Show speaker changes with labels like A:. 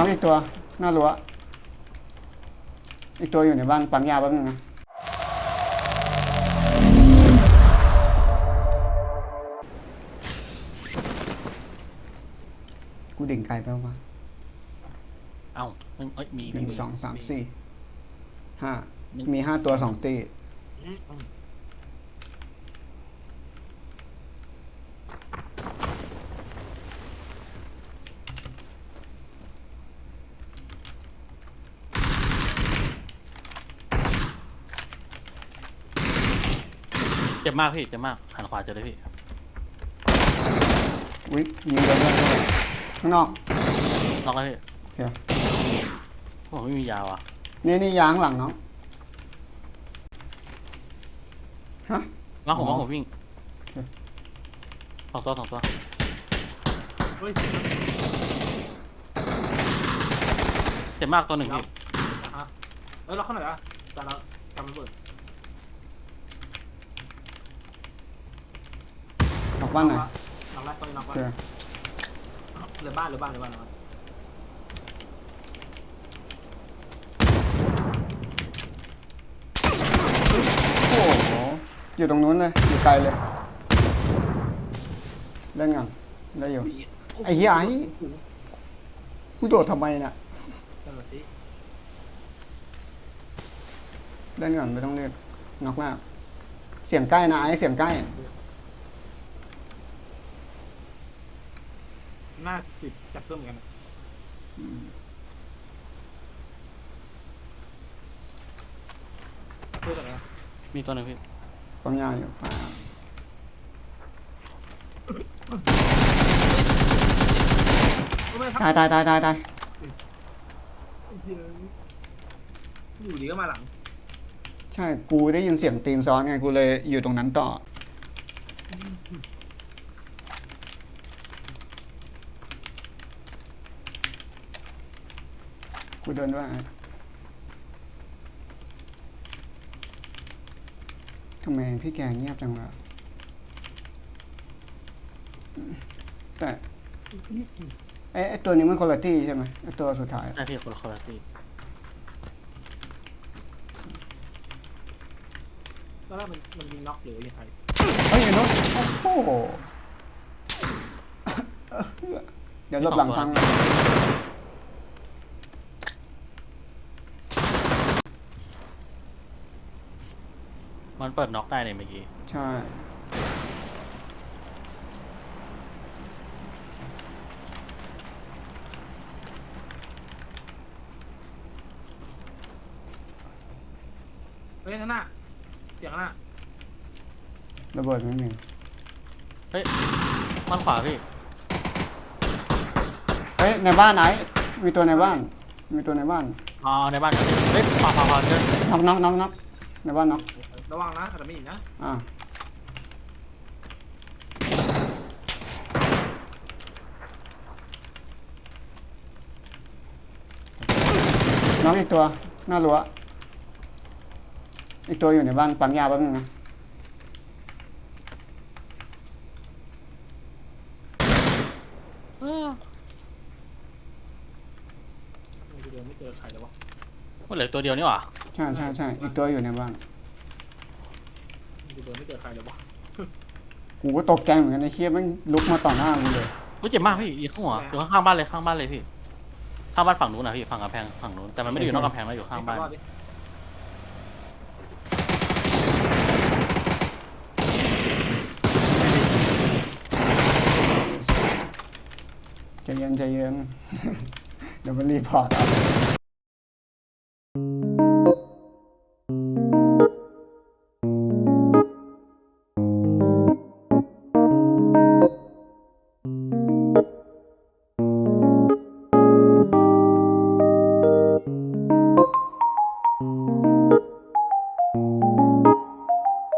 A: น้องอีกตัว หน้ารั้วอีกตัวอยู่ในบ้านปั๊มยาแป๊บนึงนะกูดิ่งไกลไปแล้ววะ
B: เอ้ามันเอ้ยมี
A: หนึ่ง
B: มี
A: สองสามสี่ห้า
B: หนึ่ง
A: มีห้าตัวสองตี
B: เจ็บมากพี่เจ็บมากหันขวาเจอเลยพี่
A: วิยิงโดนเลยข้างนอก
B: น็อกแล้วพี่
A: โอเค
B: ผมไม่มียาวอะ
A: นี่นี่ยางหลังน้องฮะ
B: น็อกผม
A: อ๋อ
B: ว่าผมวิ่ง
A: โอเค
B: สองตัวสองตัว
C: เฮ้ย
B: เจ็บมากตัวหนึ่งพี่
C: นะฮะเอ้ยล็อกเข้าหน่อยอะจานเราจำมันเปิด
A: ออก บ้านหน่อย
C: ล็อกแล้วตอนนี้ล็อก
A: โอ
C: แล้ว
A: เค
C: เหลือบ้านเหลือบ้านเหลือบ้านเหลือบ้าน
A: โอ้โหอยู่ตรงนู้นเลยอยู่ไกลเลยเล่นกันได้อยู่ไอ้เหี้ยไอ้กูโดดทำไมเนี่ย
C: จำหน่อยสิ
A: เล่นก่อนไม่ต้องเรียกน็อกหน้าเสียงใกล้นะไอ้เสียงใกล้
C: น้าติดจับเพิ่มเหมือนกันเพื่ออะไรนะ
B: มีตัวหนึ่งพี่
A: ความยาวอยู่ป่า
C: ไม่ครับ
A: ตายตายตายตายตาย
C: อยู่ดีก็มาหลัง
A: ใช่ กูได้ยินเสียงตีนซ้อนไง กูเลยอยู่ตรงนั้นต่อ กูเดินด้วยไอ้ทำไมพี่แกเงียบจังวะแต่ไอ้ไอ้ตัวนี้มันคนละที่ใช่ไหมไอ้ตัวสุดท้าย
B: ใช่พี่คนละคนละที่
C: ตอนแรกมันมันยิงน็อกหรือยิงใคร
A: เฮ้ยไอ้นุ๊กโอ้โหเดี๋ยวหลบหลังฟัง
B: มันเปิดน็อกได้เนี่ยเมื่อกี้
A: ใช่
C: เฮ้ยข้างหน้าเสียงข้างหน้า
A: ระเบิดไม่มี
B: เฮ้ยมันขวาพี่
A: เฮ้ย ในบ้านไหน มีตัวในบ้าน มีตัวในบ้าน
B: อ๋อในบ้านเฮ้ยขวาขวาขวาเจอ
A: น็อกน็อกน็อกน็อกในบ้านน็อก
C: ระวังนะแต่ไม่อีกนะ
A: อ่าน็อกอีกตัว หน้ารั้วอีกตัวอยู่ในบ้านปั๊มยาแป๊บนึงนะ
B: เออ
C: กูเดินไม่เจอใครเลยวะ
B: มันเหลือตัวเดียวนี่หว่า
A: ใช่ใช่ใช่อีกตัวอยู่ในบ้าน
C: กูเดินไม่เจอใครเลยวะ
A: กูก็ตกใจเหมือนกันไอ้เคียแมันลุกมาต่อหน้ากูเลย
B: เฮ้ยเจ็บมากพี่อยู่ข้างหัวอยู่ข้างๆบ้านเลยข้างบ้านเลยพี่ข้างบ้านฝั่งนู้นนะพี่ฝั่งกำแพงฝั่งนู้นแต่มันไม่ได้อยู่นอกกำแพงนะอยู่ข้างบ้าน
C: รอดดิ
A: ใจเย็นใจเย็น เดี๋ยวมันรีพอร์ตเอา